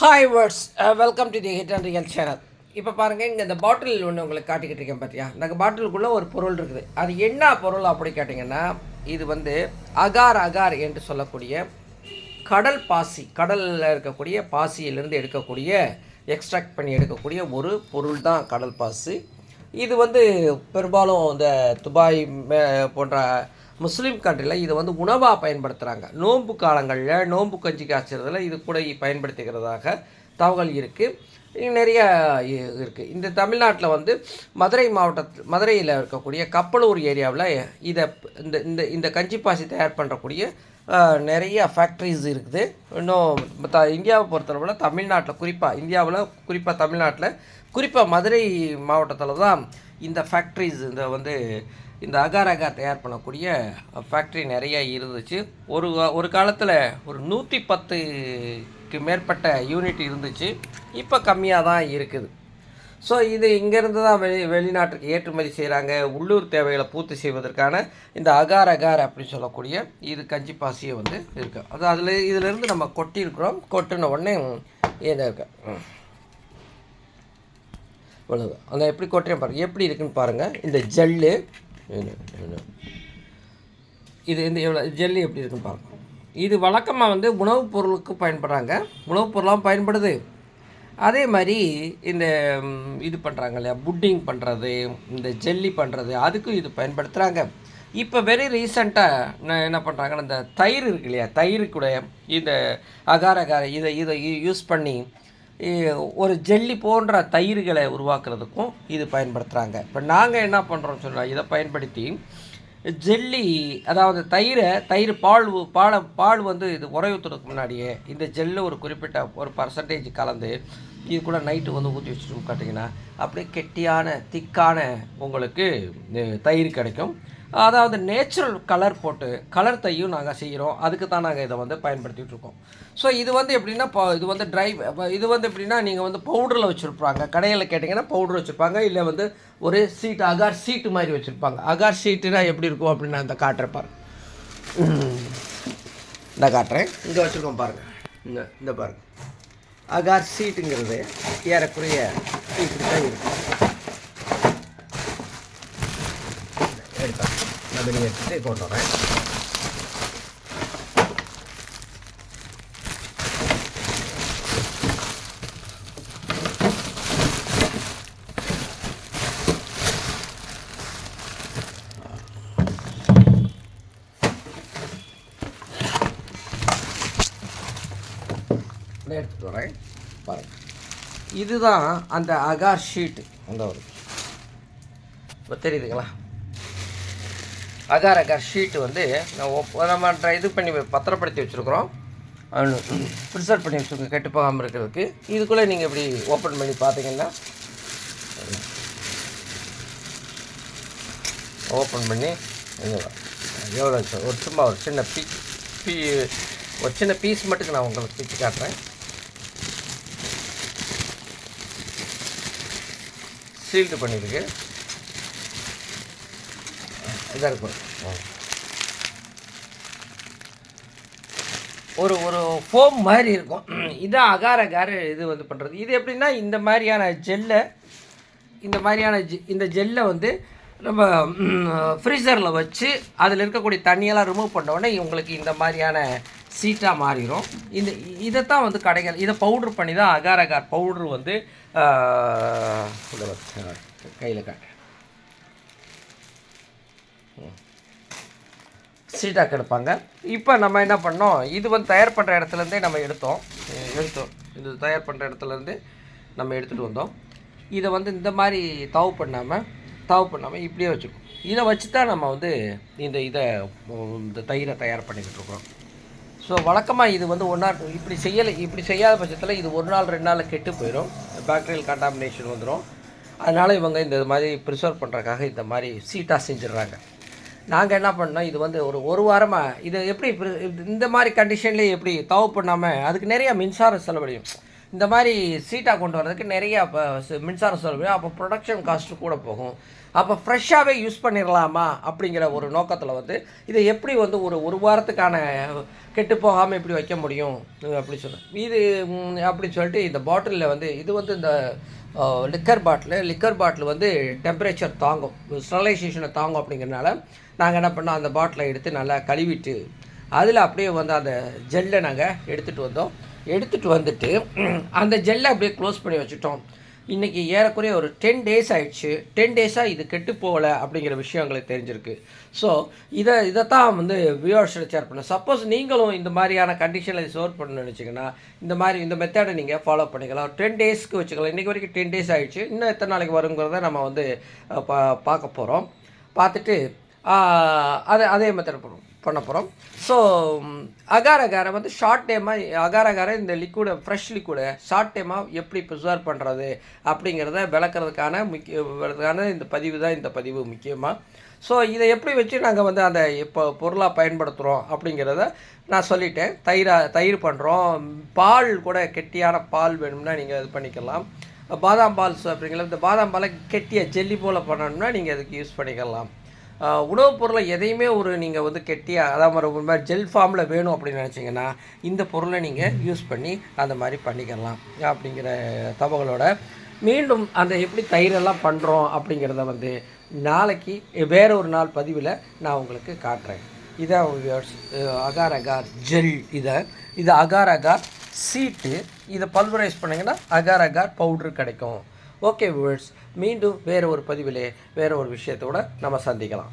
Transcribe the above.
Hi words welcome to the hit and real channel இப்போ பாருங்கள் இங்கே இந்த பாட்டில் ஒன்று உங்களுக்கு காட்டிக்கிட்டு இருக்கேன் பார்த்தியா இந்த பாட்டிலுக்குள்ளே ஒரு பொருள் இருக்குது. அது என்ன பொருள் அப்படி கேட்டிங்கன்னா இது வந்து அகார் அகார் என்று சொல்லக்கூடிய கடல் பாசி கடலில் இருக்கக்கூடிய பாசியிலிருந்து எடுக்கக்கூடிய எக்ஸ்ட்ராக்ட் பண்ணி எடுக்கக்கூடிய ஒரு பொருள் தான் கடல் பாசி. இது வந்து பெரும்பாலும் இந்த துபாய் போன்ற முஸ்லீம் கண்ட்ரியில் இது வந்து உணவாக பயன்படுத்துகிறாங்க நோன்பு காலங்களில் நோன்பு கஞ்சி காய்ச்சறதுல இது கூட பயன்படுத்திக்கிறதாக தகவல் இருக்குது நிறைய இருக்குது இந்த தமிழ்நாட்டில் வந்து மதுரை மாவட்டத்தில் மதுரையில் இருக்கக்கூடிய கப்பலூர் ஏரியாவில் இதை இந்த இந்த இந்த கஞ்சி பாசி தயார் பண்ணுறக்கூடிய நிறைய ஃபேக்ட்ரிஸ் இருக்குது. இன்னும் த இந்தியாவை பொறுத்தளவில் தமிழ்நாட்டில் குறிப்பாக இந்தியாவில் குறிப்பாக தமிழ்நாட்டில் குறிப்பாக மதுரை மாவட்டத்தில் தான் இந்த ஃபேக்ட்ரிஸ் இந்த வந்து இந்த அகார் அகார் தயார் பண்ணக்கூடிய ஃபேக்ட்ரி நிறைய இருந்துச்சு. ஒரு ஒரு காலத்தில் ஒரு நூற்றி பத்துக்கு மேற்பட்ட யூனிட் இருந்துச்சு. இப்போ கம்மியாக தான் இருக்குது. ஸோ இது இங்கேருந்து தான் வெளி வெளிநாட்டுக்கு ஏற்றுமதி செய்கிறாங்க உள்ளூர் தேவைகளை பூர்த்தி செய்வதற்கான இந்த அகார் அகார் அப்படின்னு சொல்லக்கூடிய இது கஞ்சி பாசியை வந்து இருக்குது அது அதில் இதிலேருந்து நம்ம கொட்டியிருக்கிறோம். கொட்டின உடனே இதாக இருக்குது ம். இவ்வளவு அந்த எப்படி கொட்டுறேன் பாருங்கள் எப்படி இருக்குன்னு பாருங்கள் இந்த ஜெல்லு இது, இந்த எவ்வளோ ஜெல்லு எப்படி இருக்குன்னு பாருங்கள் இது வழக்கமாக வந்து உணவுப் பொருளுக்கு பயன்படுறாங்க. உணவுப் பொருளாகவும் பயன்படுது. அதே மாதிரி இந்த இது பண்ணுறாங்க இல்லையா? புட்டிங் பண்ணுறது இந்த ஜெல்லி பண்ணுறது அதுக்கும் இது பயன்படுத்துகிறாங்க இப்போ வெரி ரீசண்டாக என்ன பண்ணுறாங்கன்னா இந்த தயிர் இருக்கு இல்லையா? தயிர் கூட இந்த அகார அகார இதை இதை யூஸ் பண்ணி ஒரு ஜெல்லி போன்ற தயிர்களை உருவாக்குறதுக்கும் இது பயன்படுத்துகிறாங்க இப்போ நாங்கள் என்ன பண்ணுறோம் சொன்னால் இதை பயன்படுத்தி ஜெல்லி அதாவது தயிரை தயிர் பால் பால் பாலை பால் வந்து இது உறைவுத்துறதுக்கு முன்னாடியே இந்த ஜெல்லு ஒரு குறிப்பிட்ட ஒரு பர்சன்டேஜ் கலந்து இது கூட நைட்டு வந்து ஊற்றி வச்சுட்டு காட்டிங்கன்னா அப்படியே கெட்டியான திக்கான உங்களுக்கு தயிர் கிடைக்கும். அதாவது நேச்சுரல் கலர் போட்டு கலர் தையும் நாங்கள் செய்கிறோம் அதுக்கு தான் நாங்கள் இதை வந்து பயன்படுத்திகிட்டு இருக்கோம். ஸோ இது வந்து எப்படின்னா இது வந்து ட்ரை இது வந்து எப்படின்னா நீங்கள் வந்து பவுடரில் வச்சுருப்பாங்க. கடையில் கேட்டிங்கன்னா பவுடர் வச்சுருப்பாங்க. இல்லை வந்து ஒரு சீட் அகார் சீட்டு மாதிரி வச்சுருப்பாங்க. அகார் சீட்டுனா எப்படி இருக்கும் அப்படின்னு நான் இந்த காட்டுறேன் பாருங்கள் இந்த காட்டுறேன். இங்கே வச்சுருக்கோம் பாருங்கள் இந்த இந்த பாருங்கள் அகார் சீட்டுங்கிறது ஏறக்குறைய இப்படி தான் இருக்கும். நான் வெளியே எடுத்துட்டு கொண்டு வரேன். எடுத்துகிட்டு எடுத்துட்டு வரேன். பாருங்க. இதுதான் அந்த அகார் ஷீட்டு அந்த ஒரு இப்போ தெரியுதுங்களா? அகார் அகார் ஷீட்டு வந்து நான் நம்ம இது பண்ணி பத்திரப்படுத்தி வச்சுருக்குறோம். ப்ரிசர்வ் பண்ணி வச்சுருக்கோம். கெட்டு போகாமல் இருக்கிறதுக்கு. இதுக்குள்ளே நீங்கள் இப்படி ஓப்பன் பண்ணி பார்த்தீங்கன்னா ஓப்பன் பண்ணி எவ்வளோ ஒரு சும்மா ஒரு சின்ன பீ பீ ஒரு சின்ன பீஸ் மட்டுக்கு நான் உங்களுக்கு பிச்சு காட்டுறேன். சீல்டு பண்ணியிருக்கு. இதாக இருக்கும். ஒரு ஒரு ஃபோம் மாதிரி இருக்கும். இதான் அகார அகார இது வந்து பண்ணுறது இது எப்படின்னா இந்த மாதிரியான ஜெல்லை இந்த மாதிரியான ஜெ இந்த ஜெல்லை வந்து நம்ம ஃப்ரீசரில் வச்சு அதில் இருக்கக்கூடிய தண்ணியெல்லாம் ரிமூவ் பண்ண உடனே உங்களுக்கு இந்த மாதிரியான சீட்டாக மாறிடும் இந்த இதைத்தான் வந்து கடைகள் இதை பவுட்ரு பண்ணி தான் அகார் அகார் பவுட்ரு வந்து கையில் காட்டுறேன். சீட்டாக எடுப்பாங்க இப்போ நம்ம என்ன பண்ணோம்? இது வந்து தயார் பண்ணுற இடத்துலேருந்தே நம்ம எடுத்தோம். எடுத்தோம். இது தயார் பண்ணுற இடத்துலேருந்து நம்ம எடுத்துகிட்டு வந்தோம். இதை வந்து இந்த மாதிரி தவு பண்ணாமல் தவு பண்ணாமல் இப்படியே வச்சுருக்கோம் இதை வச்சு தான் நம்ம வந்து இந்த இதை இந்த தயிரை தயார் பண்ணிக்கிட்டு இருக்கிறோம். ஸோ வழக்கமாக இது வந்து ஒன்றா இப்படி செய்யலை இப்படி செய்யாத பட்சத்தில் இது ஒரு நாள் ரெண்டு நாளில் கெட்டு போயிடும் பேக்டீரியல் கண்டாமினேஷன் வந்துடும் அதனால் இவங்க இந்த மாதிரி ப்ரிசர்வ் பண்ணுறதுக்காக இந்த மாதிரி சீட்டாக செஞ்சிடுறாங்க. நாங்கள் என்ன பண்ணோம்? இது வந்து ஒரு ஒரு வாரமாக இது எப்படி இந்த மாதிரி கண்டிஷன்லேயே எப்படி தவ பண்ணாமல் அதுக்கு நிறையா மின்சாரம் செலவழியும். இந்த மாதிரி சீட்டாக கொண்டு வரதுக்கு நிறையா இப்போ மின்சாரம் செலவழியும். அப்போ ப்ரொடக்ஷன் காஸ்ட்டு கூட போகும். அப்போ ஃப்ரெஷ்ஷாகவே யூஸ் பண்ணிடலாமா அப்படிங்கிற ஒரு நோக்கத்தில் வந்து இதை எப்படி வந்து ஒரு ஒரு வாரத்துக்கான கெட்டு போகாமல் இப்படி வைக்க முடியும்? அப்படி சொல்ல இது அப்படின்னு அப்படி சொல்லிட்டு இந்த பாட்டிலில் வந்து இது வந்து இந்த லிக்கர் பாட்டில் லிக்கர் பாட்டில் வந்து டெம்பரேச்சர் தாங்கும். ஸ்டெலைசேஷனை தாங்கும் அப்படிங்கிறனால நாங்கள் என்ன பண்ணோம் அந்த பாட்டிலை எடுத்து நல்லா கழுவிட்டு அதில் அப்படியே வந்து அந்த ஜெல்லை நாங்கள் எடுத்துகிட்டு வந்தோம். எடுத்துகிட்டு வந்துட்டு அந்த ஜெல்லை அப்படியே க்ளோஸ் பண்ணி வச்சுட்டோம். இன்றைக்கி ஏறக்குறைய ஒரு டென் டேஸ் ஆயிடுச்சு. டென் டேஸாக இது கெட்டு போகலை அப்படிங்கிற விஷயம் எங்களுக்கு தெரிஞ்சிருக்கு. ஸோ இதை இதைத்தான் வந்து வியூவர்ஸில் ஷேர் பண்ணேன் சப்போஸ் நீங்களும் இந்த மாதிரியான கண்டிஷனில் ஸ்டோர் பண்ணணும்னு நினச்சிங்கன்னா இந்த மாதிரி இந்த மெத்தடை நீங்கள் ஃபாலோ பண்ணிக்கலாம். டென் டேஸ்க்கு வச்சுக்கலாம். இன்றைக்கி வரைக்கும் டென் டேஸ் ஆயிடுச்சு. இன்னும் எத்தனை நாளைக்கு வருங்கிறத நம்ம வந்து பா பார்க்க போகிறோம் பார்த்துட்டு அதை அதே மெத்தட் பண்ணுவோம் பண்ண போகிறோம் ஸோ அகாரகாரை வந்து ஷார்ட் டைமாக அகாரகாரை இந்த லிக்விடை ஃப்ரெஷ் லிக்விடை ஷார்ட் டைமாக எப்படி ப்ரிசர்வ் பண்ணுறது அப்படிங்கிறத விளக்குறதுக்கான முக்கிய இந்த பதிவு தான் இந்த பதிவு முக்கியமாக ஸோ இதை எப்படி வச்சு நாங்கள் வந்து அந்த இப்போ பொருளாக பயன்படுத்துகிறோம் அப்படிங்கிறத நான் சொல்லிட்டேன். தயிராக தயிர் பண்ணுறோம் பால் கூட கெட்டியான பால் வேணும்னா நீங்கள் இது பண்ணிக்கலாம். பாதாம் பால்ஸ் அப்படிங்கிற இந்த பாதாம் பாலை கெட்டிய ஜெல்லி போல் பண்ணணும்னா நீங்கள் அதுக்கு யூஸ் பண்ணிக்கலாம். உணவுப் பொருளை எதையுமே ஒரு நீங்கள் வந்து கெட்டியாக அதாவது மாதிரி ஒரு மாதிரி ஜெல் ஃபார்மில் வேணும் அப்படின்னு நினச்சிங்கன்னா இந்த பொருளை நீங்கள் யூஸ் பண்ணி அந்த மாதிரி பண்ணிக்கலாம் அப்படிங்கிற தகவலோட மீண்டும் அந்த எப்படி தயிரெல்லாம் பண்ணுறோம் அப்படிங்கிறத வந்து நாளைக்கு வேற ஒரு நாள் பதிவில் நான் உங்களுக்கு காட்டுறேன். இதை வியூவர்ஸ் அகார் அகார் ஜெல் இதை. இது அகார் அகார் சீட்டு இதை பல்வரைஸ் பண்ணிங்கன்னா அகார் அகார் பவுட்ரு கிடைக்கும். ஓகே வேர்ட்ஸ் மீண்டும் வேறு ஒரு பதிவிலே வேறு ஒரு விஷயத்தோட நம்ம சந்திக்கலாம்.